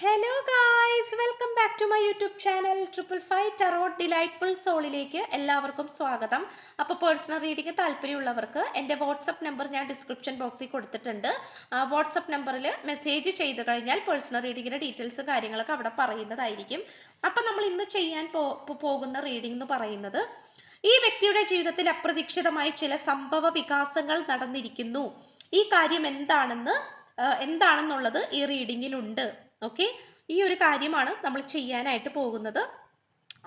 Hello guys welcome back to my YouTube channel triple five tarot delightful സോളിലേക്ക് എല്ലാവർക്കും സ്വാഗതം. അപ്പോൾ personal reading താല്പര്യമുള്ളവർക്ക് എന്റെ വാട്സപ്പ് നമ്പർ ഞാൻ ഡിസ്ക്രിപ്ഷൻ ബോക്സിൽ കൊടുത്തിട്ടുണ്ട്. വാട്സപ്പ് നമ്പറിൽ മെസ്സേജ് ചെയ്ത് കഴിഞ്ഞാൽ പേഴ്സണൽ റീഡിങ്ങിന്റെ ഡീറ്റെയിൽസ് കാര്യങ്ങളൊക്കെ അവിടെ പറയുന്നതായിരിക്കും. അപ്പം നമ്മൾ ഇന്ന് ചെയ്യാൻ പോകുന്ന റീഡിംഗ് എന്ന് പറയുന്നത് ഈ വ്യക്തിയുടെ ജീവിതത്തിൽ അപ്രതീക്ഷിതമായി ചില സംഭവ വികാസങ്ങൾ നടന്നിരിക്കുന്നു. ഈ കാര്യം എന്താണെന്ന് എന്താണെന്നുള്ളത് ഈ റീഡിങ്ങിലുണ്ട് ഓക്കെ? ഈ ഒരു കാര്യമാണ് നമ്മൾ ചെയ്യാനായിട്ട് പോകുന്നത്.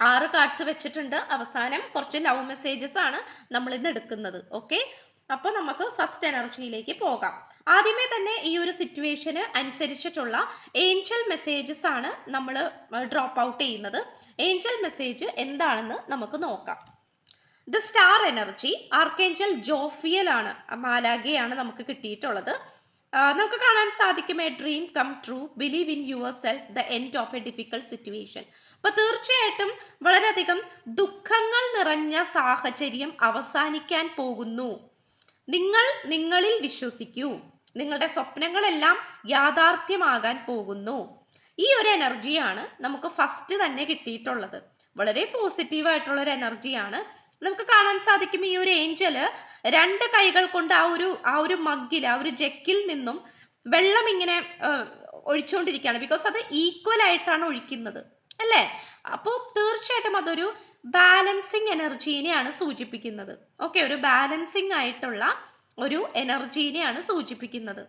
ആറ് കാർഡ്സ് വെച്ചിട്ടുണ്ട്. അവസാനം കുറച്ച് ലവ് മെസ്സേജസ് ആണ് നമ്മൾ ഇന്ന് എടുക്കുന്നത്. ഓക്കെ? അപ്പോൾ നമുക്ക് ഫസ്റ്റ് എനർജിയിലേക്ക് പോകാം. ആദ്യമേ തന്നെ ഈ ഒരു സിറ്റുവേഷന് അനുസരിച്ചിട്ടുള്ള ഏഞ്ചൽ മെസ്സേജസ് ആണ് നമ്മൾ ഡ്രോപ്പ് ഔട്ട് ചെയ്യുന്നത്. ഏഞ്ചൽ മെസ്സേജ് എന്താണെന്ന് നമുക്ക് നോക്കാം. The star energy archangel Jophiel ആണ് മാലാഗയാണ് നമുക്ക് കിട്ടിയിട്ടുള്ളത്. നമുക്ക് കാണാൻ സാധിക്കും a dream come true believe in yourself the end of a difficult situation അപ്പൊ തീർച്ചയായിട്ടും വളരെയധികം ദുഃഖങ്ങൾ നിറഞ്ഞ സാഹചര്യം അവസാനിക്കാൻ പോകുന്നു. നിങ്ങൾ നിങ്ങളിൽ വിശ്വസിക്കൂ. നിങ്ങളുടെ സ്വപ്നങ്ങളെല്ലാം യാഥാർത്ഥ്യമാകാൻ പോകുന്നു. ഈ ഒരു എനർജിയാണ് നമുക്ക് ഫസ്റ്റ് തന്നെ കിട്ടിയിട്ടുള്ളത്. വളരെ പോസിറ്റീവ് ആയിട്ടുള്ള ഒരു എനർജിയാണ് നമുക്ക് കാണാൻ സാധിക്കും ഈ ഒരു ഏഞ്ചൽ രണ്ട് കൈകൾ കൊണ്ട് ആ ഒരു ആ ഒരു മഗ്ഗിൽ ആ ഒരു ജക്കിൽ നിന്നും വെള്ളം ഇങ്ങനെ ഒഴിച്ചുകൊണ്ടിരിക്കുകയാണ് ബിക്കോസ് അത് ഈക്വൽ ആയിട്ടാണ് ഒഴിക്കുന്നത്. അല്ലേ? അപ്പോൾ തീർച്ചയായിട്ടും അതൊരു ബാലൻസിങ് എനർജീനെയാണ് സൂചിപ്പിക്കുന്നത്. ഓക്കെ ഒരു ബാലൻസിങ് ആയിട്ടുള്ള ഒരു എനർജീനെയാണ് സൂചിപ്പിക്കുന്നത്.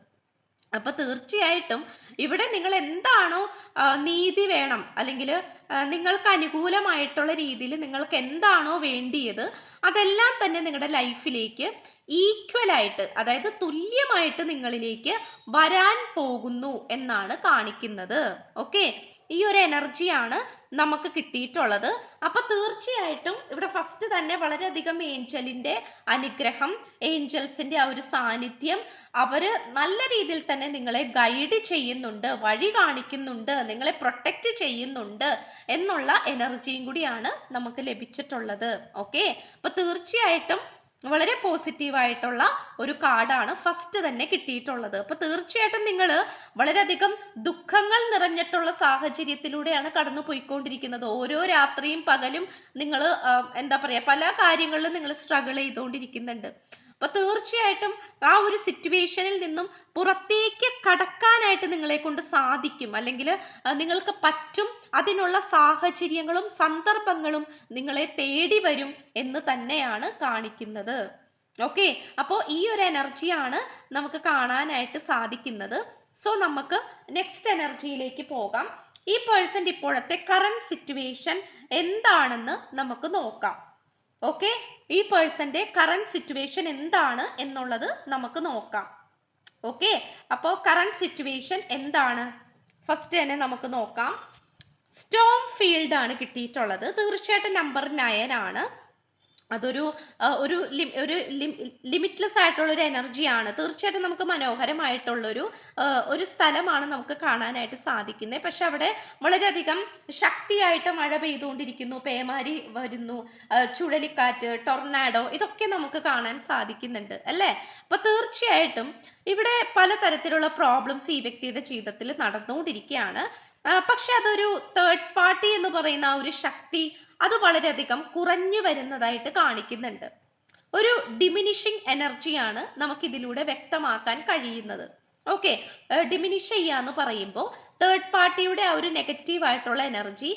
അപ്പൊ തീർച്ചയായിട്ടും ഇവിടെ നിങ്ങൾ എന്താണോ നീതി വേണം അല്ലെങ്കിൽ നിങ്ങൾക്ക് അനുകൂലമായിട്ടുള്ള രീതിയിൽ നിങ്ങൾക്ക് എന്താണോ വേണ്ടിയത് അതെല്ലാം തന്നെ നിങ്ങളുടെ ലൈഫിലേക്ക് ഈക്വൽ ആയിട്ട് അതായത് തുല്യമായിട്ട് നിങ്ങളിലേക്ക് വരാൻ പോകുന്നു എന്നാണ് കാണിക്കുന്നത്. ഓക്കെ? ഈ ഒരു എനർജിയാണ് നമുക്ക് കിട്ടിയിട്ടുള്ളത്. അപ്പൊ തീർച്ചയായിട്ടും ഇവിടെ ഫസ്റ്റ് തന്നെ വളരെയധികം ഏഞ്ചലിന്റെ അനുഗ്രഹം ഏഞ്ചൽസിന്റെ ആ ഒരു സാന്നിധ്യം അവർ നല്ല രീതിയിൽ തന്നെ നിങ്ങളെ ഗൈഡ് ചെയ്യുന്നുണ്ട് വഴി കാണിക്കുന്നുണ്ട് നിങ്ങളെ പ്രൊട്ടക്റ്റ് ചെയ്യുന്നുണ്ട് എന്നുള്ള എനർജിയും കൂടിയാണ് നമുക്ക് ലഭിച്ചിട്ടുള്ളത്. ഓക്കെ അപ്പൊ തീർച്ചയായിട്ടും വളരെ പോസിറ്റീവ് ആയിട്ടുള്ള ഒരു കാർഡാണ് ഫസ്റ്റ് തന്നെ കിട്ടിയിട്ടുള്ളത്. അപ്പൊ തീർച്ചയായിട്ടും നിങ്ങൾ വളരെയധികം ദുഃഖങ്ങൾ നിറഞ്ഞിട്ടുള്ള സാഹചര്യത്തിലൂടെയാണ് കടന്നു പോയിക്കൊണ്ടിരിക്കുന്നത് ഓരോ രാത്രിയും പകലും നിങ്ങൾ എന്താ പറയാ പല കാര്യങ്ങളിലും നിങ്ങൾ സ്ട്രഗിൾ ചെയ്തുകൊണ്ടിരിക്കുന്നുണ്ട്. അപ്പൊ തീർച്ചയായിട്ടും ആ ഒരു സിറ്റുവേഷനിൽ നിന്നും പുറത്തേക്ക് കടക്കാനായിട്ട് നിങ്ങളെ കൊണ്ട് സാധിക്കും. അല്ലെങ്കിൽ നിങ്ങൾക്ക് പറ്റും അതിനുള്ള സാഹചര്യങ്ങളും സന്ദർഭങ്ങളും നിങ്ങളെ തേടി വരും എന്ന് തന്നെയാണ് കാണിക്കുന്നത്. ഓക്കെ? അപ്പോൾ ഈ ഒരു എനർജിയാണ് നമുക്ക് കാണാനായിട്ട് സാധിക്കുന്നത്. സോ നമുക്ക് നെക്സ്റ്റ് എനർജിയിലേക്ക് പോകാം. ഈ പേഴ്സന്റെ ഇപ്പോഴത്തെ കറണ്ട് സിറ്റുവേഷൻ എന്താണെന്ന് നമുക്ക് നോക്കാം. ഓക്കെ ഈ പേഴ്സന്റെ കറണ്ട് സിറ്റുവേഷൻ എന്താണ് എന്നുള്ളത് നമുക്ക് നോക്കാം. ഓക്കെ അപ്പോ കറണ്ട് സിറ്റുവേഷൻ എന്താണ്? ഫസ്റ്റ് തന്നെ നമുക്ക് നോക്കാം. സ്റ്റോം ഫീൽഡ് ആണ് കിട്ടിയിട്ടുള്ളത്. തീർച്ചയായിട്ടും നമ്പർ നയൻ ആണ്. അതൊരു ഒരു ഒരു ലിമിറ്റ്ലെസ് ആയിട്ടുള്ള ഒരു എനർജിയാണ്. തീർച്ചയായിട്ടും നമുക്ക് മനോഹരമായിട്ടുള്ളൊരു ഒരു സ്ഥലമാണ് നമുക്ക് കാണാനായിട്ട് സാധിക്കുന്നത് പക്ഷെ അവിടെ വളരെയധികം ശക്തിയായിട്ട് മഴ പെയ്തുകൊണ്ടിരിക്കുന്നു. പേമാരി വരുന്നു. ചുഴലിക്കാറ്റ് ടൊർണാഡോ ഇതൊക്കെ നമുക്ക് കാണാൻ സാധിക്കുന്നുണ്ട് അല്ലേ? അപ്പൊ തീർച്ചയായിട്ടും ഇവിടെ പലതരത്തിലുള്ള പ്രോബ്ലംസ് ഈ വ്യക്തിയുടെ ജീവിതത്തിൽ നടന്നുകൊണ്ടിരിക്കുകയാണ്. പക്ഷെ അതൊരു തേർഡ് പാർട്ടി എന്ന് പറയുന്ന ഒരു ശക്തി അത് വളരെയധികം കുറഞ്ഞു വരുന്നതായിട്ട് കാണിക്കുന്നുണ്ട്. ഒരു ഡിമിനിഷിങ് എനർജിയാണ് നമുക്കിതിലൂടെ വ്യക്തമാക്കാൻ കഴിയുന്നത്. ഓക്കെ ഡിമിനിഷ് ചെയ്യാന്ന് പറയുമ്പോൾ തേർഡ് പാർട്ടിയുടെ ആ ഒരു നെഗറ്റീവ് ആയിട്ടുള്ള എനർജി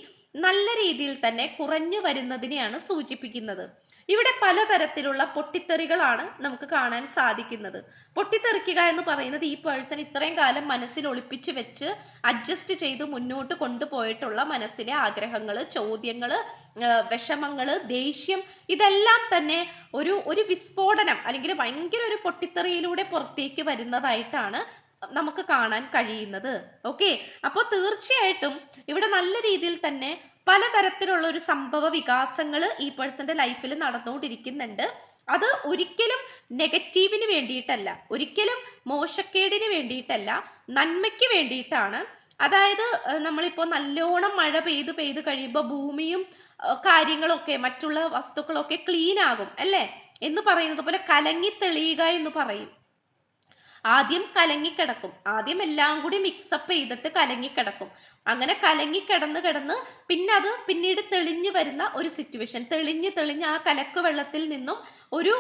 നല്ല രീതിയിൽ തന്നെ കുറഞ്ഞു വരുന്നതിനെയാണ് സൂചിപ്പിക്കുന്നത്. ഇവിടെ പലതരത്തിലുള്ള പൊട്ടിത്തെറികളാണ് നമുക്ക് കാണാൻ സാധിക്കുന്നത്. പൊട്ടിത്തെറിക്കുക എന്ന് പറയുന്നത് ഈ പേഴ്സൺ ഇത്രയും കാലം മനസ്സിൽ ഒളിപ്പിച്ച് വെച്ച് അഡ്ജസ്റ്റ് ചെയ്ത് മുന്നോട്ട് കൊണ്ടുപോയിട്ടുള്ള മനസ്സിലെ ആഗ്രഹങ്ങൾ ചോദ്യങ്ങൾ വിഷമങ്ങൾ ദേഷ്യം ഇതെല്ലാം തന്നെ ഒരു ഒരു വിസ്ഫോടനം അല്ലെങ്കിൽ ഭയങ്കര ഒരു പൊട്ടിത്തെറിയിലൂടെ പുറത്തേക്ക് വരുന്നതായിട്ടാണ് നമുക്ക് കാണാൻ കഴിയുന്നത്. ഓക്കെ അപ്പോൾ തീർച്ചയായിട്ടും ഇവിടെ നല്ല രീതിയിൽ തന്നെ പലതരത്തിലുള്ള ഒരു സംഭവ വികാസങ്ങൾ ഈ പേഴ്സന്റെ ലൈഫിൽ നടന്നുകൊണ്ടിരിക്കുന്നുണ്ട്. അത് ഒരിക്കലും നെഗറ്റീവിന് വേണ്ടിയിട്ടല്ല ഒരിക്കലും മോശക്കേടിന് വേണ്ടിയിട്ടല്ല നന്മയ്ക്ക് വേണ്ടിയിട്ടാണ്. അതായത് നമ്മളിപ്പോൾ നല്ലോണം മഴ പെയ്ത് പെയ്ത് കഴിയുമ്പോൾ ഭൂമിയും കാര്യങ്ങളൊക്കെ മറ്റുള്ള വസ്തുക്കളൊക്കെ ക്ലീൻ ആകും അല്ലേ? എന്ന് പറയുന്നത് പോലെ കലങ്ങി തെളിയുക എന്ന് പറയും. ആദ്യം കലങ്ങിക്കിടക്കും. ആദ്യം എല്ലാം കൂടി മിക്സപ്പ് ചെയ്തിട്ട് കലങ്ങിക്കിടക്കും. അങ്ങനെ കലങ്ങി കിടന്ന് കിടന്ന് പിന്നെ അത് പിന്നീട് തെളിഞ്ഞു വരുന്ന ഒരു സിറ്റുവേഷൻ തെളിഞ്ഞ് തെളിഞ്ഞ് ആ കലക്ക് വെള്ളത്തിൽ നിന്നും ഒരു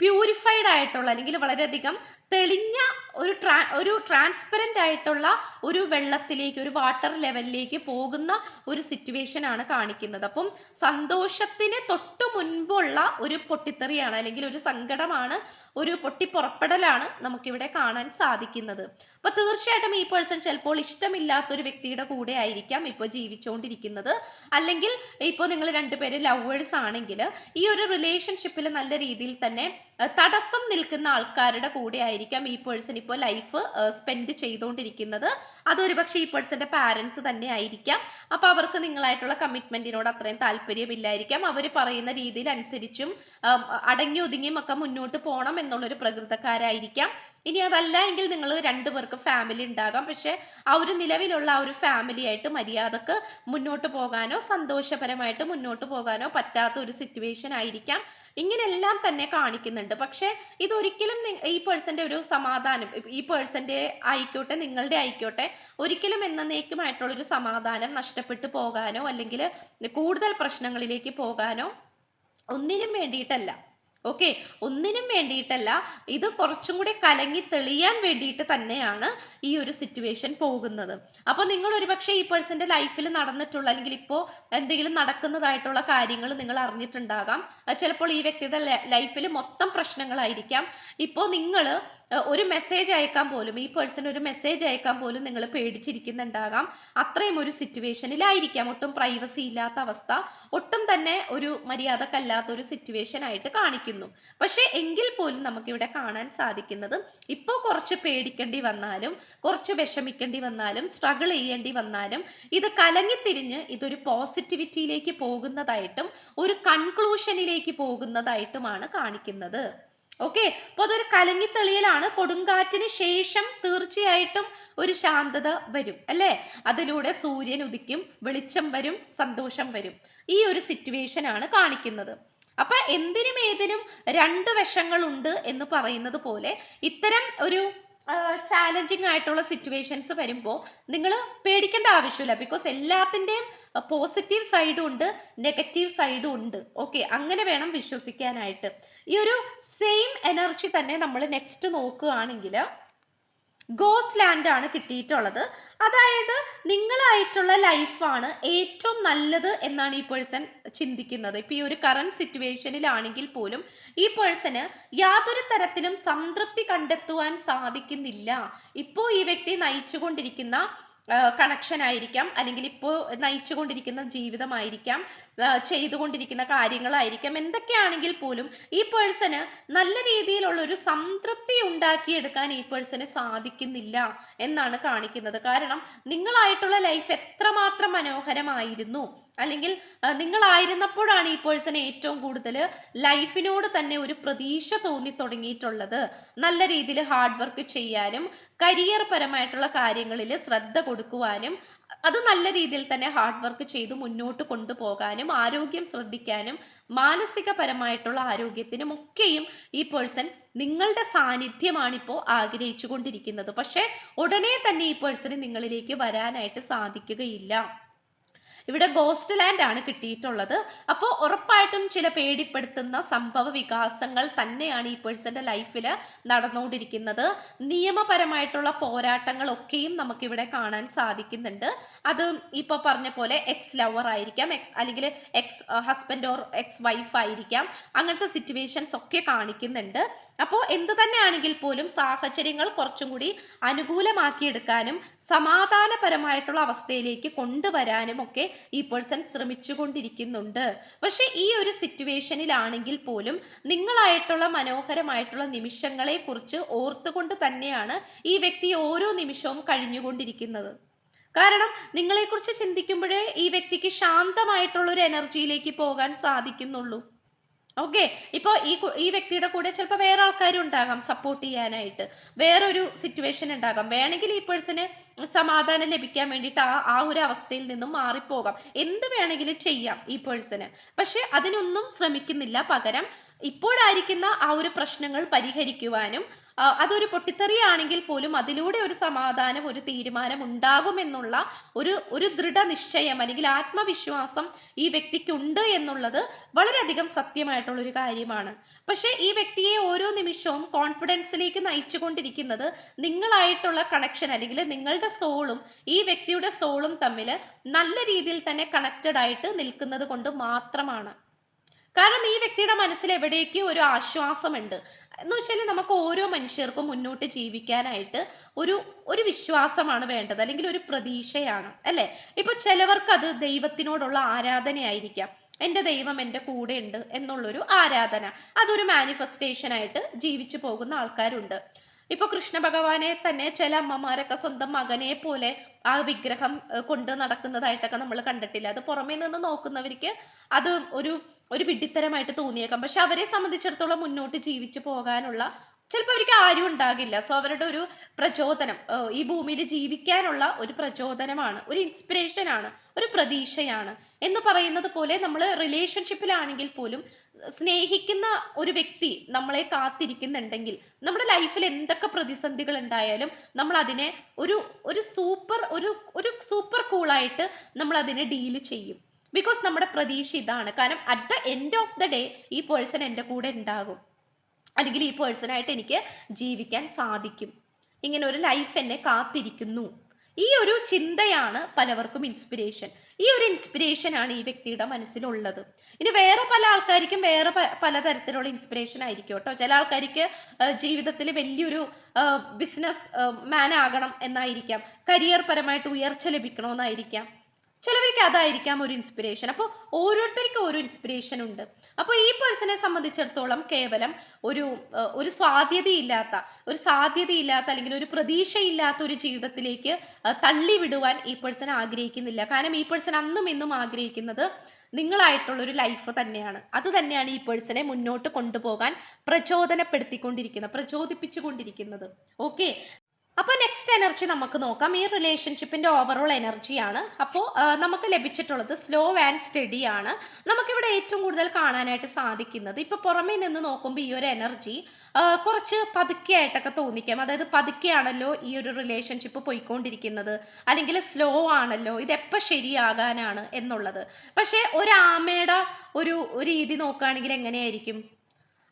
പ്യൂരിഫൈഡ് ആയിട്ടുള്ള അല്ലെങ്കിൽ വളരെയധികം തെളിഞ്ഞ ഒരു ട്രാ ഒരു ട്രാൻസ്പെറന്റ് ആയിട്ടുള്ള ഒരു വെള്ളത്തിലേക്ക് ഒരു വാട്ടർ ലെവലിലേക്ക് പോകുന്ന ഒരു സിറ്റുവേഷൻ ആണ് കാണിക്കുന്നത്. അപ്പം സന്തോഷത്തിന് തൊട്ടു മുൻപുള്ള ഒരു പൊട്ടിത്തെറിയാണ് അല്ലെങ്കിൽ ഒരു സങ്കടമാണ് ഒരു പൊട്ടിപ്പുറപ്പെടലാണ് നമുക്കിവിടെ കാണാൻ സാധിക്കുന്നത്. അപ്പൊ തീർച്ചയായിട്ടും ഈ പേഴ്സൺ ചിലപ്പോൾ ഇഷ്ടമില്ലാത്ത ഒരു വ്യക്തിയുടെ കൂടെ ആയിരിക്കാം ഇപ്പോൾ ജീവിച്ചുകൊണ്ടിരിക്കുന്നത്. അല്ലെങ്കിൽ ഇപ്പോൾ നിങ്ങൾ രണ്ടുപേര് ലവേഴ്സ് ആണെങ്കിൽ ഈ ഒരു റിലേഷൻഷിപ്പിൽ നല്ല രീതിയിൽ തന്നെ തടസ്സം നിൽക്കുന്ന ആൾക്കാരുടെ കൂടെ ആയിരിക്കാം ഈ പേഴ്സൺ ഇപ്പോൾ ലൈഫ് സ്പെൻഡ് ചെയ്തുകൊണ്ടിരിക്കുന്നത്. അതൊരു പക്ഷേ ഈ പേഴ്സന്റെ പാരൻസ് തന്നെ ആയിരിക്കാം. അപ്പൊ അവർക്ക് നിങ്ങളായിട്ടുള്ള കമ്മിറ്റ്മെന്റിനോട് അത്രയും താല്പര്യമില്ലായിരിക്കാം. അവർ പറയുന്ന രീതിയിൽ അനുസരിച്ചും അടങ്ങി ഒതുങ്ങിയും ഒക്കെ മുന്നോട്ട് പോകണം എന്നുള്ളൊരു പ്രകൃതക്കാരായിരിക്കാം. ഇനി അതല്ല എങ്കിൽ നിങ്ങൾ രണ്ടുപേർക്ക് ഫാമിലി ഉണ്ടാകാം. പക്ഷെ ആ ഒരു നിലവിലുള്ള ആ ഒരു ഫാമിലി ആയിട്ട് മര്യാദയ്ക്ക് മുന്നോട്ട് പോകാനോ സന്തോഷപരമായിട്ട് മുന്നോട്ട് പോകാനോ പറ്റാത്ത ഒരു സിറ്റുവേഷൻ ആയിരിക്കാം. ഇങ്ങനെല്ലാം തന്നെ കാണിക്കുന്നുണ്ട്. പക്ഷെ ഇതൊരിക്കലും ഈ പേഴ്സന്റെ ഒരു സമാധാനം ഈ പേഴ്സന്റെ ആയിക്കോട്ടെ നിങ്ങളുടെ ആയിക്കോട്ടെ ഒരിക്കലും എന്നേക്കുമായിട്ടുള്ള ഒരു സമാധാനം നഷ്ടപ്പെട്ടു പോകാനോ അല്ലെങ്കിൽ കൂടുതൽ പ്രശ്നങ്ങളിലേക്ക് പോകാനോ ഒന്നിനും വേണ്ടിയിട്ടല്ല. ഓക്കെ ഒന്നിനും വേണ്ടിയിട്ടല്ല ഇത് കുറച്ചും കൂടി കലങ്ങി തെളിയാൻ വേണ്ടിയിട്ട് തന്നെയാണ് ഈ ഒരു സിറ്റുവേഷൻ പോകുന്നത്. അപ്പോൾ നിങ്ങൾ ഒരുപക്ഷെ ഈ പേഴ്സന്റെ ലൈഫിൽ നടന്നിട്ടുള്ള അല്ലെങ്കിൽ ഇപ്പോൾ എന്തെങ്കിലും നടക്കുന്നതായിട്ടുള്ള കാര്യങ്ങൾ നിങ്ങൾ അറിഞ്ഞിട്ടുണ്ടാകാം. ചിലപ്പോൾ ഈ വ്യക്തിയുടെ ലൈഫിൽ മൊത്തം പ്രശ്നങ്ങളായിരിക്കാം. ഇപ്പോൾ നിങ്ങൾ ഒരു മെസ്സേജ് അയക്കാൻ പോലും ഈ പേഴ്സൺ ഒരു മെസ്സേജ് അയക്കാൻ പോലും നിങ്ങൾ പേടിച്ചിരിക്കുന്നുണ്ടാകാം. അത്രയും ഒരു സിറ്റുവേഷനിലായിരിക്കാം ഒട്ടും പ്രൈവസി ഇല്ലാത്ത അവസ്ഥ ഒട്ടും തന്നെ ഒരു മര്യാദക്കല്ലാത്ത ഒരു സിറ്റുവേഷൻ ആയിട്ട് കാണിക്കുന്നു. പക്ഷേ എങ്കിൽ പോലും നമുക്കിവിടെ കാണാൻ സാധിക്കുന്നത് ഇപ്പോൾ കുറച്ച് പേടിക്കേണ്ടി വന്നാലും കുറച്ച് വിഷമിക്കേണ്ടി വന്നാലും സ്ട്രഗിൾ ചെയ്യേണ്ടി വന്നാലും ഇത് കലങ്ങിത്തിരിഞ്ഞ് ഇതൊരു പോസിറ്റിവിറ്റിയിലേക്ക് പോകുന്നതായിട്ടും ഒരു കൺക്ലൂഷനിലേക്ക് പോകുന്നതായിട്ടുമാണ് കാണിക്കുന്നത്. ഓക്കെ അപ്പൊ അതൊരു കലങ്ങിത്തെളിയലാണ്. കൊടുങ്കാറ്റിന് ശേഷം തീർച്ചയായിട്ടും ഒരു ശാന്തത വരും അല്ലേ? അതിലൂടെ സൂര്യൻ ഉദിക്കും വെളിച്ചം വരും സന്തോഷം വരും. ഈ ഒരു സിറ്റുവേഷൻ ആണ് കാണിക്കുന്നത്. അപ്പൊ എന്തിനും ഏതിനും രണ്ട് വശങ്ങളുണ്ട് എന്ന് പറയുന്നത് പോലെ ഇത്തരം ഒരു ചാലഞ്ചിങ് ആയിട്ടുള്ള സിറ്റുവേഷൻസ് വരുമ്പോൾ നിങ്ങൾ പേടിക്കേണ്ട ആവശ്യമില്ല. ബിക്കോസ് എല്ലാത്തിന്റെയും പോസിറ്റീവ് സൈഡും ഉണ്ട് നെഗറ്റീവ് സൈഡും ഉണ്ട്. ഓക്കെ അങ്ങനെ വേണം വിശ്വസിക്കാനായിട്ട്. ഈ ഒരു സെയിം എനർജി തന്നെ നമ്മൾ നെക്സ്റ്റ് നോക്കുകയാണെങ്കിൽ ഗോസ് ലാൻഡ് ആണ് കിട്ടിയിട്ടുള്ളത്. അതായത് നിങ്ങളായിട്ടുള്ള ലൈഫാണ് ഏറ്റവും നല്ലത് എന്നാണ് ഈ പേഴ്സൺ ചിന്തിക്കുന്നത്. ഇപ്പൊ ഈ ഒരു കറണ്ട് സിറ്റുവേഷനിലാണെങ്കിൽ പോലും ഈ പേഴ്സന് യാതൊരു തരത്തിലും സംതൃപ്തി കണ്ടെത്തുവാൻ സാധിക്കുന്നില്ല. ഇപ്പോൾ ഈ വ്യക്തി നയിച്ചുകൊണ്ടിരിക്കുന്ന കണക്ഷൻ ആയിരിക്കാം. അല്ലെങ്കിൽ ഇപ്പോൾ നയിച്ചുകൊണ്ടിരിക്കുന്ന ജീവിതമായിരിക്കാം. ചെയ്തുകൊണ്ടിരിക്കുന്ന കാര്യങ്ങളായിരിക്കാം. എന്തൊക്കെയാണെങ്കിൽ പോലും ഈ പേഴ്സന് നല്ല രീതിയിലുള്ള ഒരു സംതൃപ്തി ഉണ്ടാക്കിയെടുക്കാൻ ഈ പേഴ്സന് സാധിക്കുന്നില്ല എന്നാണ് കാണിക്കുന്നത്. കാരണം നിങ്ങളായിട്ടുള്ള ലൈഫ് എത്രമാത്രം മനോഹരമായിരുന്നു. അല്ലെങ്കിൽ നിങ്ങളായിരുന്നപ്പോഴാണ് ഈ പേഴ്സൺ ഏറ്റവും കൂടുതൽ ലൈഫിനോട് തന്നെ ഒരു പ്രതീക്ഷ തോന്നി തുടങ്ങിയിട്ടുള്ളത്. നല്ല രീതിയിൽ ഹാർഡ് വർക്ക് ചെയ്യാനും കരിയർ പരമായിട്ടുള്ള കാര്യങ്ങളിൽ ശ്രദ്ധ കൊടുക്കുവാനും അത് നല്ല രീതിയിൽ തന്നെ ഹാർഡ് വർക്ക് ചെയ്ത് മുന്നോട്ട് കൊണ്ടുപോകാനും ആരോഗ്യം ശ്രദ്ധിക്കാനും മാനസികപരമായിട്ടുള്ള ആരോഗ്യത്തിനും ഒക്കെയും ഈ പേഴ്സൺ നിങ്ങളുടെ സാന്നിധ്യമാണിപ്പോൾ ആഗ്രഹിച്ചു കൊണ്ടിരിക്കുന്നത് പക്ഷേ ഉടനെ തന്നെ ഈ പേഴ്സണ് നിങ്ങളിലേക്ക് വരാനായിട്ട് സാധിക്കുകയില്ല. ഇവിടെ ഗോസ്റ്റ് ലാൻഡ് ആണ് കിട്ടിയിട്ടുള്ളത്. അപ്പോൾ ഉറപ്പായിട്ടും ചില പേടിപ്പെടുത്തുന്ന സംഭവ വികാസങ്ങൾ തന്നെയാണ് ഈ പേഴ്സന്റെ ലൈഫിൽ നടന്നുകൊണ്ടിരിക്കുന്നത്. നിയമപരമായിട്ടുള്ള പോരാട്ടങ്ങളൊക്കെയും നമുക്കിവിടെ കാണാൻ സാധിക്കുന്നുണ്ട്. അത് ഇപ്പോൾ പറഞ്ഞ പോലെ എക്സ് ലവർ ആയിരിക്കാം എക്സ് അല്ലെങ്കിൽ ex husband or ex wife ആയിരിക്കാം. അങ്ങനത്തെ സിറ്റുവേഷൻസ് ഒക്കെ കാണിക്കുന്നുണ്ട്. അപ്പോൾ എന്തു തന്നെയാണെങ്കിൽ പോലും സാഹചര്യങ്ങൾ കുറച്ചും കൂടി അനുകൂലമാക്കിയെടുക്കാനും സമാധാനപരമായിട്ടുള്ള അവസ്ഥയിലേക്ക് കൊണ്ടുവരാനും ഒക്കെ ഈ പേഴ്സൺ ശ്രമിച്ചുകൊണ്ടിരിക്കുന്നുണ്ട്. പക്ഷെ ഈ ഒരു സിറ്റുവേഷനിലാണെങ്കിൽ പോലും നിങ്ങളായിട്ടുള്ള മനോഹരമായിട്ടുള്ള നിമിഷങ്ങളെ കുറിച്ച് ഓർത്തുകൊണ്ട് തന്നെയാണ് ഈ വ്യക്തി ഓരോ നിമിഷവും കഴിഞ്ഞുകൊണ്ടിരിക്കുന്നത്. കാരണം നിങ്ങളെക്കുറിച്ച് ചിന്തിക്കുമ്പോഴേ ഈ വ്യക്തിക്ക് ശാന്തമായിട്ടുള്ള ഒരു എനർജിയിലേക്ക് പോകാൻ സാധിക്കുന്നുള്ളൂ. ഓക്കെ? ഇപ്പോൾ ഈ ഈ വ്യക്തിയുടെ കൂടെ ചിലപ്പോൾ വേറെ ആൾക്കാരും ഉണ്ടാകാം സപ്പോർട്ട് ചെയ്യാനായിട്ട്. വേറൊരു സിറ്റുവേഷൻ ഉണ്ടാകാം. വേണമെങ്കിൽ ഈ പേഴ്സണ് സമാധാനം ലഭിക്കാൻ വേണ്ടിയിട്ട് ആ ആ ഒരു അവസ്ഥയിൽ നിന്നും മാറിപ്പോകാം. എന്ത് വേണമെങ്കിലും ചെയ്യാം ഈ പേഴ്സണ് പക്ഷെ അതിനൊന്നും ശ്രമിക്കുന്നില്ല. പകരം ഇപ്പോഴായിരിക്കുന്ന ആ ഒരു പ്രശ്നങ്ങൾ പരിഹരിക്കുവാനും അതൊരു പൊട്ടിത്തെറിയാണെങ്കിൽ പോലും അതിലൂടെ ഒരു സമാധാനം ഒരു തീരുമാനം ഉണ്ടാകുമെന്നുള്ള ഒരു ഒരു ദൃഢനിശ്ചയം അല്ലെങ്കിൽ ആത്മവിശ്വാസം ഈ വ്യക്തിക്കുണ്ട് എന്നുള്ളത് വളരെയധികം സത്യമായിട്ടുള്ള ഒരു കാര്യമാണ്. പക്ഷേ ഈ വ്യക്തിയെ ഓരോ നിമിഷവും കോൺഫിഡൻസിലേക്ക് നയിച്ചുകൊണ്ടിരിക്കുന്നത് നിങ്ങളായിട്ടുള്ള കണക്ഷൻ അല്ലെങ്കിൽ നിങ്ങളുടെ സോളും ഈ വ്യക്തിയുടെ സോളും തമ്മിൽ നല്ല രീതിയിൽ തന്നെ കണക്റ്റഡ് ആയിട്ട് നിൽക്കുന്നത് കൊണ്ട് മാത്രമാണ്. കാരണം ഈ വ്യക്തിയുടെ മനസ്സിൽ എവിടേക്ക് ഒരു ആശ്വാസമുണ്ട്? എന്ന് വെച്ചാൽ നമുക്ക് ഓരോ മനുഷ്യർക്കും മുന്നോട്ട് ജീവിക്കാനായിട്ട് ഒരു ഒരു വിശ്വാസമാണ് വേണ്ടത് അല്ലെങ്കിൽ ഒരു പ്രതീക്ഷയാണ് അല്ലെ? ഇപ്പൊ ചിലവർക്ക് അത് ദൈവത്തിനോടുള്ള ആരാധനയായിരിക്കാം. എന്റെ ദൈവം എന്റെ കൂടെ ഉണ്ട് എന്നുള്ളൊരു ആരാധന. അതൊരു മാനിഫെസ്റ്റേഷൻ ആയിട്ട് ജീവിച്ചു പോകുന്ന ആൾക്കാരുണ്ട്. ഇപ്പൊ കൃഷ്ണ ഭഗവാനെ തന്നെ ചില അമ്മമാരൊക്കെ സ്വന്തം മകനെ പോലെ ആ വിഗ്രഹം കൊണ്ട് നടക്കുന്നതായിട്ടൊക്കെ നമ്മൾ കണ്ടിട്ടില്ല. അത് പുറമേ നിന്ന് നോക്കുന്നവർക്ക് അത് ഒരു ഒരു വിഡ്ഢിത്തരമായിട്ട് തോന്നിയേക്കാം. പക്ഷെ അവരെ സംബന്ധിച്ചിടത്തോളം മുന്നോട്ട് ജീവിച്ചു പോകാനുള്ള ചിലപ്പോൾ അവർക്ക് ആരും ഉണ്ടാകില്ല. സോ അവരുടെ ഒരു പ്രചോദനം ഈ ഭൂമിയിൽ ജീവിക്കാനുള്ള ഒരു പ്രചോദനമാണ് ഒരു ഇൻസ്പിറേഷൻ ആണ് ഒരു പ്രതീക്ഷയാണ് എന്ന് പറയുന്നത് പോലെ നമ്മൾ റിലേഷൻഷിപ്പിലാണെങ്കിൽ പോലും സ്നേഹിക്കുന്ന ഒരു വ്യക്തി നമ്മളെ കാത്തിരിക്കുന്നുണ്ടെങ്കിൽ നമ്മുടെ ലൈഫിൽ എന്തൊക്കെ പ്രതിസന്ധികൾ ഉണ്ടായാലും നമ്മൾ അതിനെ ഒരു ഒരു സൂപ്പർ ഒരു ഒരു സൂപ്പർ കൂളായിട്ട് നമ്മൾ അതിനെ ഡീൽ ചെയ്യും. ബിക്കോസ് നമ്മുടെ പ്രതീക്ഷ ഇതാണ്. കാരണം at the end of the day ഈ പേഴ്സൺ എന്റെ കൂടെ ഉണ്ടാകും. അല്ലെങ്കിൽ ഈ പേഴ്സണായിട്ട് എനിക്ക് ജീവിക്കാൻ സാധിക്കും. ഇങ്ങനെ ഒരു ലൈഫ് എന്നെ കാത്തിരിക്കുന്നു. ഈ ഒരു ചിന്തയാണ് പലവർക്കും ഇൻസ്പിരേഷൻ ഈ ഒരു ഇൻസ്പിരേഷൻ ആണ് ഈ വ്യക്തിയുടെ മനസ്സിലുള്ളത്. ഇനി വേറെ പല ആൾക്കാർക്കും വേറെ പലതരത്തിലുള്ള ഇൻസ്പിരേഷൻ ആയിരിക്കും കേട്ടോ. ചില ആൾക്കാർക്ക് ജീവിതത്തിൽ വലിയൊരു ബിസിനസ് മാൻ ആകണം എന്നായിരിക്കാം. കരിയർ പരമായിട്ട് ഉയർച്ച ലഭിക്കണമെന്നായിരിക്കാം. ചിലവർക്ക് അതായിരിക്കാം ഒരു ഇൻസ്പിറേഷൻ അപ്പോൾ ഓരോരുത്തർക്കും ഓരോ ഇൻസ്പിറേഷൻ ഉണ്ട്. അപ്പോൾ ഈ പേഴ്സണെ സംബന്ധിച്ചിടത്തോളം കേവലം ഒരു ഒരു സ്വാധ്യതയില്ലാത്ത ഒരു സാധ്യതയില്ലാത്ത അല്ലെങ്കിൽ ഒരു പ്രതീക്ഷയില്ലാത്ത ഒരു ജീവിതത്തിലേക്ക് തള്ളി തള്ളിവിടുവാൻ ഈ പേഴ്സൺ ആഗ്രഹിക്കുന്നില്ല. കാരണം ഈ പേഴ്സൺ അന്നും ഇന്നും ആഗ്രഹിക്കുന്നത് നിങ്ങളായിട്ടുള്ള ഒരു ലൈഫ് തന്നെയാണ്. അത് തന്നെയാണ് ഈ പേഴ്സണെ മുന്നോട്ട് കൊണ്ടുപോകാൻ പ്രചോദനപ്പെടുത്തിക്കൊണ്ടിരിക്കുന്നത് പ്രചോദിപ്പിച്ചുകൊണ്ടിരിക്കുന്നത്. ഓക്കെ അപ്പോൾ നെക്സ്റ്റ് എനർജി നമുക്ക് നോക്കാം. ഈ റിലേഷൻഷിപ്പിന്റെ ഓവറോൾ എനർജിയാണ് അപ്പോൾ നമുക്ക് ലഭിച്ചിട്ടുള്ളത് സ്ലോ ആൻഡ് സ്റ്റഡി ആണ്. നമുക്കിവിടെ ഏറ്റവും കൂടുതൽ കാണാനായിട്ട് സാധിക്കുന്നത് ഇപ്പോൾ പുറമേ നിന്ന് നോക്കുമ്പോൾ ഈ ഒരു എനർജി കുറച്ച് പതുക്കെ ആയിട്ടൊക്കെ തോന്നിക്കാം. അതായത് പതുക്കെയാണല്ലോ ഈ ഒരു റിലേഷൻഷിപ്പ് പോയിക്കൊണ്ടിരിക്കുന്നത്. അല്ലെങ്കിൽ സ്ലോ ആണല്ലോ ഇത് എപ്പോൾ ശരിയാകാനാണ് എന്നുള്ളത്. പക്ഷേ ഒരു ഒരു രീതി നോക്കുകയാണെങ്കിൽ എങ്ങനെയായിരിക്കും?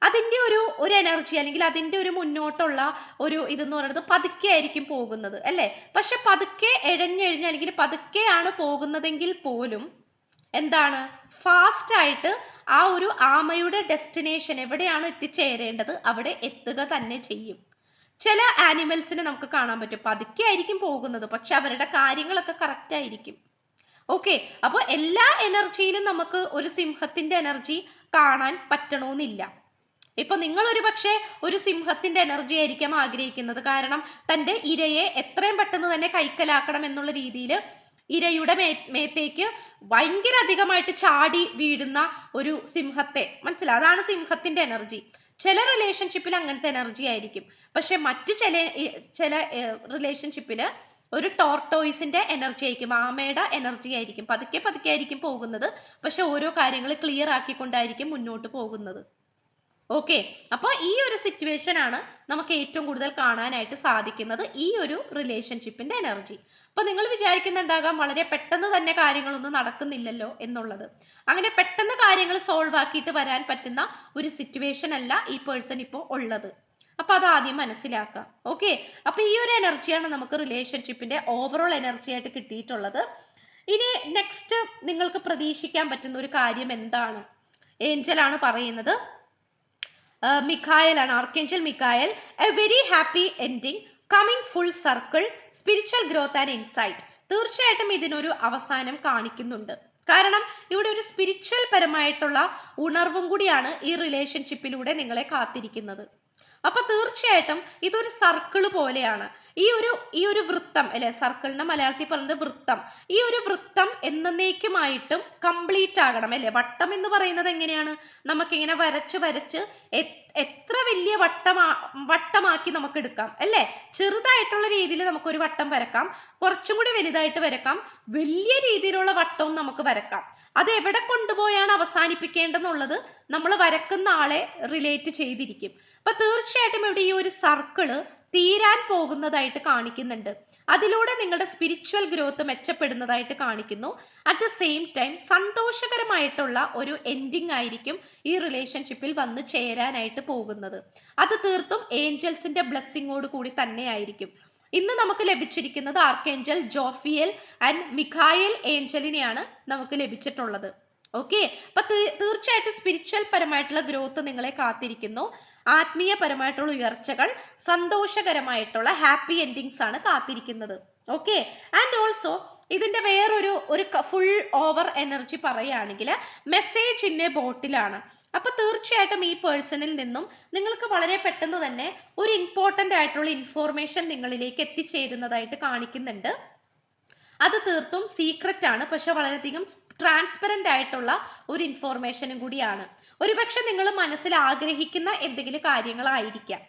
അതിന്റെ ഒരു ഒരു എനർജി അല്ലെങ്കിൽ അതിന്റെ ഒരു മുന്നോട്ടുള്ള ഒരു ഇതെന്ന് പറയുന്നത് പതുക്കെ ആയിരിക്കും പോകുന്നത് അല്ലേ? പക്ഷെ പതുക്കെ എഴഞ്ഞെഴിഞ്ഞ് അല്ലെങ്കിൽ പതുക്കെയാണ് പോകുന്നതെങ്കിൽ പോലും എന്താണ്? ഫാസ്റ്റ് ആയിട്ട് ആ ഒരു ആമയുടെ ഡെസ്റ്റിനേഷൻ എവിടെയാണോ എത്തിച്ചേരേണ്ടത് അവിടെ എത്തുക തന്നെ ചെയ്യും. ചില ആനിമൽസിനെ നമുക്ക് കാണാൻ പറ്റും. പതുക്കെ ആയിരിക്കും പോകുന്നത് പക്ഷെ അവരുടെ കാര്യങ്ങളൊക്കെ കറക്റ്റ് ആയിരിക്കും. ഓക്കെ അപ്പോൾ എല്ലാ എനർജിയിലും നമുക്ക് ഒരു സിംഹത്തിന്റെ എനർജി കാണാൻ പറ്റണമെന്നില്ല ഇപ്പൊ നിങ്ങൾ ഒരു പക്ഷേ ഒരു സിംഹത്തിന്റെ എനർജി ആയിരിക്കാം ആഗ്രഹിക്കുന്നത്. കാരണം തന്റെ ഇരയെ എത്രയും പെട്ടെന്ന് തന്നെ കൈക്കലാക്കണം എന്നുള്ള രീതിയിൽ ഇരയുടെ മേ മേത്തേക്ക് ഭയങ്കര അധികമായിട്ട് ചാടി വീഴുന്ന ഒരു സിംഹത്തെ. മനസ്സിലായി അതാണ് സിംഹത്തിന്റെ എനർജി ചില റിലേഷൻഷിപ്പിൽ അങ്ങനത്തെ എനർജി ആയിരിക്കും. പക്ഷെ മറ്റു ചില ചില റിലേഷൻഷിപ്പിൽ ഒരു ടോർട്ടോയിസിന്റെ എനർജി ആയിരിക്കും. ആമയുടെ എനർജി ആയിരിക്കും. പതുക്കെ പതുക്കെ ആയിരിക്കും പോകുന്നത്. പക്ഷെ ഓരോ കാര്യങ്ങൾ ക്ലിയർ ആക്കിക്കൊണ്ടായിരിക്കും മുന്നോട്ട് പോകുന്നത്. ഓക്കെ അപ്പോൾ ഈ ഒരു സിറ്റുവേഷൻ ആണ് നമുക്ക് ഏറ്റവും കൂടുതൽ കാണാനായിട്ട് സാധിക്കുന്നത് ഈ ഒരു റിലേഷൻഷിപ്പിന്റെ എനർജി അപ്പോൾ നിങ്ങൾ വിചാരിക്കുന്നുണ്ടാകാം വളരെ പെട്ടെന്ന് തന്നെ കാര്യങ്ങളൊന്നും നടക്കുന്നില്ലല്ലോ എന്നുള്ളത്. അങ്ങനെ പെട്ടെന്ന് കാര്യങ്ങൾ സോൾവ് ആക്കിയിട്ട് വരാൻ പറ്റുന്ന ഒരു സിറ്റുവേഷൻ അല്ല ഈ പേഴ്സൺ ഇപ്പോൾ ഉള്ളത്. അപ്പൊ അത് ആദ്യം മനസ്സിലാക്കുക. ഓക്കെ അപ്പൊ ഈ ഒരു എനർജിയാണ് നമുക്ക് റിലേഷൻഷിപ്പിന്റെ ഓവറോൾ എനർജി ആയിട്ട് കിട്ടിയിട്ടുള്ളത്. ഇനി നെക്സ്റ്റ് നിങ്ങൾക്ക് പ്രതീക്ഷിക്കാൻ പറ്റുന്ന ഒരു കാര്യം എന്താണ്? ഏഞ്ചലാണ് പറയുന്നത്. മിഖായൽ ആണ് archangel Michael. A very happy ending coming full circle spiritual growth and insight തീർച്ചയായിട്ടും ഇതിനൊരു അവസാനം കാണിക്കുന്നുണ്ട്. കാരണം ഇവിടെ ഒരു സ്പിരിച്വൽ പരമായിട്ടുള്ള ഉണർവും കൂടിയാണ് ഈ റിലേഷൻഷിപ്പിലൂടെ നിങ്ങളെ കാത്തിരിക്കുന്നത്. അപ്പൊ തീർച്ചയായിട്ടും ഇതൊരു സർക്കിൾ പോലെയാണ്. ഈ ഒരു ഈ ഒരു വൃത്തം അല്ലെ സർക്കിളിന്റെ മലയാളത്തിൽ പറയുന്നത് വൃത്തം. ഈ ഒരു വൃത്തം എന്നേക്കുമായിട്ടും കംപ്ലീറ്റ് ആകണം അല്ലെ? വട്ടം എന്ന് പറയുന്നത് എങ്ങനെയാണ്? നമുക്കിങ്ങനെ വരച്ച് വരച്ച് എത്ര വലിയ വട്ടമാ വട്ടമാക്കി നമുക്ക് എടുക്കാം അല്ലേ? ചെറുതായിട്ടുള്ള രീതിയിൽ നമുക്കൊരു വട്ടം വരക്കാം കുറച്ചും കൂടി വലുതായിട്ട് വരക്കാം വലിയ രീതിയിലുള്ള വട്ടവും നമുക്ക് വരക്കാം. അത് എവിടെ കൊണ്ടുപോയാണ് അവസാനിപ്പിക്കേണ്ടെന്നുള്ളത് നമ്മൾ വരക്കുന്ന ആളെ റിലേറ്റ് ചെയ്തിരിക്കും. അപ്പൊ തീർച്ചയായിട്ടും ഇവിടെ ഈ ഒരു സർക്കിൾ തീരാൻ പോകുന്നതായിട്ട് കാണിക്കുന്നുണ്ട്. അതിലൂടെ നിങ്ങളുടെ സ്പിരിച്വൽ ഗ്രോത്ത് മെച്ചപ്പെടുന്നതായിട്ട് കാണിക്കുന്നു. അറ്റ് ദ സെയിം ടൈം സന്തോഷകരമായിട്ടുള്ള ഒരു എൻഡിങ് ആയിരിക്കും ഈ റിലേഷൻഷിപ്പിൽ വന്ന് ചേരാനായിട്ട് പോകുന്നത്. അത് തീർത്തും ഏഞ്ചൽസിന്റെ ബ്ലെസ്സിങ്ങോട് കൂടി തന്നെ ആയിരിക്കും. ഇന്ന് നമുക്ക് ലഭിച്ചിരിക്കുന്നത് ആർക്കേഞ്ചൽ ജോഫിയൽ ആൻഡ് മിഖായൽ ഏഞ്ചലിനെയാണ് നമുക്ക് ലഭിച്ചിട്ടുള്ളത്. ഓക്കെ അപ്പൊ തീർച്ചയായിട്ടും സ്പിരിച്വൽ പരമായിട്ടുള്ള ഗ്രോത്ത് നിങ്ങളെ കാത്തിരിക്കുന്നു. ആത്മീയപരമായിട്ടുള്ള ഉയർച്ചകൾ സന്തോഷകരമായിട്ടുള്ള ഹാപ്പി എൻഡിങ്സ് ആണ് കാത്തിരിക്കുന്നത്. ഓക്കെ ആൻഡ് ഓൾസോ ഇതിന്റെ വേറൊരു ഒരു ഫുൾ ഓവർ എനർജി പറയുകയാണെങ്കിൽ മെസ്സേജ് എ ബോട്ടിലാണ്. അപ്പൊ തീർച്ചയായിട്ടും ഈ പേഴ്സണിൽ നിന്നും നിങ്ങൾക്ക് വളരെ പെട്ടെന്ന് തന്നെ ഒരു ഇമ്പോർട്ടന്റ് ആയിട്ടുള്ള ഇൻഫോർമേഷൻ നിങ്ങളിലേക്ക് എത്തിച്ചേരുന്നതായിട്ട് കാണിക്കുന്നുണ്ട്. അത് തീർത്തും സീക്രറ്റ് ആണ്. പക്ഷെ വളരെയധികം ട്രാൻസ്പെറന്റ് ആയിട്ടുള്ള ഒരു ഇൻഫോർമേഷനും കൂടിയാണ്. ഒരുപക്ഷെ നിങ്ങൾ മനസ്സിൽ ആഗ്രഹിക്കുന്ന എന്തെങ്കിലും കാര്യങ്ങളായിരിക്കാം.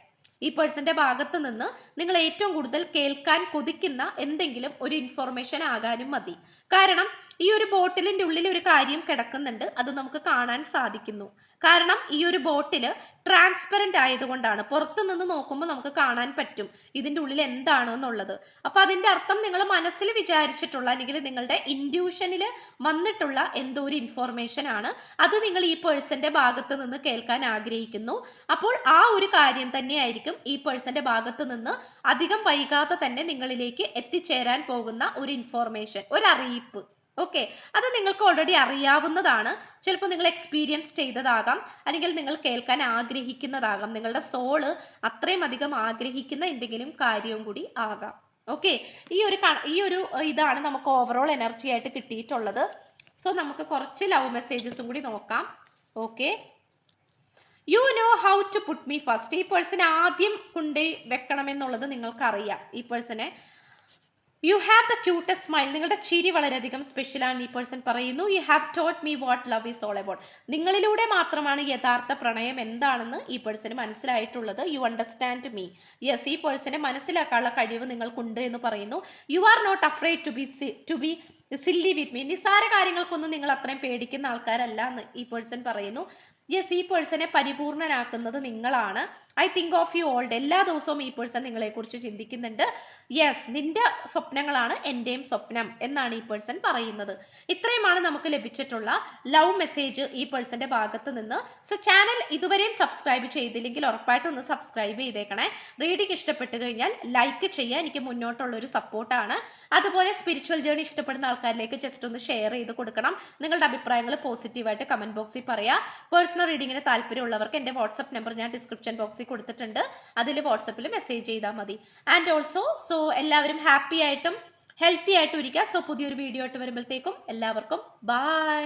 ഈ പേഴ്സന്റെ ഭാഗത്ത് നിന്ന് നിങ്ങൾ ഏറ്റവും കൂടുതൽ കേൾക്കാൻ കൊതിക്കുന്ന എന്തെങ്കിലും ഒരു ഇൻഫോർമേഷൻ ആകാനും മതി. കാരണം ഈ ഒരു ബോട്ടിലിന്റെ ഉള്ളിൽ ഒരു കാര്യം കിടക്കുന്നുണ്ട്. അത് നമുക്ക് കാണാൻ സാധിക്കുന്നു. കാരണം ഈ ഒരു ബോട്ടിൽ ട്രാൻസ്പെറന്റ് ആയതുകൊണ്ടാണ്. പുറത്തു നിന്ന് നോക്കുമ്പോൾ നമുക്ക് കാണാൻ പറ്റും ഇതിന്റെ ഉള്ളിൽ എന്താണ് എന്നുള്ളത്. അപ്പൊ അതിന്റെ അർത്ഥം നിങ്ങൾ മനസ്സിൽ വിചാരിച്ചിട്ടുള്ള അല്ലെങ്കിൽ നിങ്ങളുടെ ഇൻഡ്യൂഷനിൽ വന്നിട്ടുള്ള എന്തോ ഒരു ഇൻഫോർമേഷൻ ആണ്. അത് നിങ്ങൾ ഈ പേഴ്സന്റെ ഭാഗത്ത് നിന്ന് കേൾക്കാൻ ആഗ്രഹിക്കുന്നു. അപ്പോൾ ആ ഒരു കാര്യം തന്നെയായിരിക്കും ഈ പേഴ്സന്റെ ഭാഗത്ത് നിന്ന് അധികം വൈകാതെ തന്നെ നിങ്ങളിലേക്ക് എത്തിച്ചേരാൻ പോകുന്ന ഒരു ഇൻഫോർമേഷൻ ഒരു ഓക്കെ അത് നിങ്ങൾക്ക് ഓൾറെഡി അറിയാവുന്നതാണ്. ചിലപ്പോൾ നിങ്ങൾ എക്സ്പീരിയൻസ് ചെയ്തതാകാം. അല്ലെങ്കിൽ നിങ്ങൾ കേൾക്കാൻ ആഗ്രഹിക്കുന്നതാകാം. നിങ്ങളുടെ സോൾ അത്രയും അധികം ആഗ്രഹിക്കുന്ന എന്തെങ്കിലും കാര്യവും കൂടി ആകാം. ഓക്കെ ഈ ഒരു ഈ ഒരു ഇതാണ് നമുക്ക് ഓവറോൾ എനർജി ആയിട്ട് കിട്ടിയിട്ടുള്ളത്. സോ നമുക്ക് കുറച്ച് ലവ് മെസ്സേജസും കൂടി നോക്കാം. Okay you know how to put me first ഈ പേഴ്സൺ ആദ്യം കൊണ്ടുവെക്കണമെന്നുള്ളത് നിങ്ങൾക്കറിയാം. ഈ പേഴ്സണെ you have the cutest smile നിങ്ങളുടെ ചിരി വളരെയധികം സ്പെഷ്യലാണ് ഈ പേഴ്സൺ പറയുന്നു. You have taught me what love is all about നിങ്ങളിലൂടെ മാത്രമാണ് യഥാർത്ഥ പ്രണയം എന്താണെന്ന് ഈ പേഴ്സൺ മനസ്സിലായിട്ടുള്ളത്. യു അണ്ടർസ്റ്റാൻഡ് മീ യെസ് ഈ പേഴ്സനെ മനസ്സിലാക്കാനുള്ള കഴിവ് നിങ്ങൾക്കുണ്ട് എന്ന് പറയുന്നു. You are not afraid to be to be silly with me നിസ്സാര കാര്യങ്ങൾക്കൊന്നും നിങ്ങൾ അത്രയും പേടിക്കുന്ന ആൾക്കാരല്ല എന്ന് ഈ പേഴ്സൺ പറയുന്നു. യെസ് ഈ പേഴ്സണെ പരിപൂർണനാക്കുന്നത് നിങ്ങളാണ്. I think of you old എല്ലാ ദിവസവും ഈ പേഴ്സൺ നിങ്ങളെക്കുറിച്ച് ചിന്തിക്കുന്നുണ്ട്. യെസ് നിന്റെ സ്വപ്നങ്ങളാണ് എന്റെയും സ്വപ്നം എന്നാണ് ഈ പേഴ്സൺ പറയുന്നത്. ഇത്രയുമാണ് നമുക്ക് ലഭിച്ചിട്ടുള്ള ലവ് മെസ്സേജ് ഈ പേഴ്സന്റെ ഭാഗത്ത് നിന്ന്. സോ ചാനൽ ഇതുവരെയും സബ്സ്ക്രൈബ് ചെയ്തില്ലെങ്കിൽ ഉറപ്പായിട്ടും ഒന്ന് സബ്സ്ക്രൈബ് ചെയ്തേക്കണേ. റീഡിങ് ഇഷ്ടപ്പെട്ടു കഴിഞ്ഞാൽ ലൈക്ക് ചെയ്യുക എനിക്ക് മുന്നോട്ടുള്ള ഒരു സപ്പോർട്ടാണ് അതുപോലെ സ്പിരിച്വൽ ജേണി ഇഷ്ടപ്പെടുന്ന ആൾക്കാരിലേക്ക് ജസ്റ്റ് ഒന്ന് ഷെയർ ചെയ്ത് കൊടുക്കണം. നിങ്ങളുടെ അഭിപ്രായങ്ങൾ പോസിറ്റീവായിട്ട് കമന്റ് ബോക്സിൽ പറയാം. പേഴ്സണൽ റീഡിങ്ങിന് താല്പര്യമുള്ളവർക്ക് എന്റെ വാട്സപ്പ് നമ്പർ ഞാൻ ഡിസ്ക്രിപ്ഷൻ ബോക്സിൽ കൊടുത്തിട്ടുണ്ട്. അതിൽ വാട്സപ്പിൽ മെസ്സേജ് ചെയ്താൽ മതി. ആൻഡ് ഓൾസോ സോ എല്ലാവരും ഹാപ്പി ആയിട്ടും ഹെൽത്തി ആയിട്ടും ഇരിക്കുക സോ പുതിയൊരു വീഡിയോ ആയിട്ട് വരുമ്പോഴത്തേക്കും എല്ലാവർക്കും ബൈ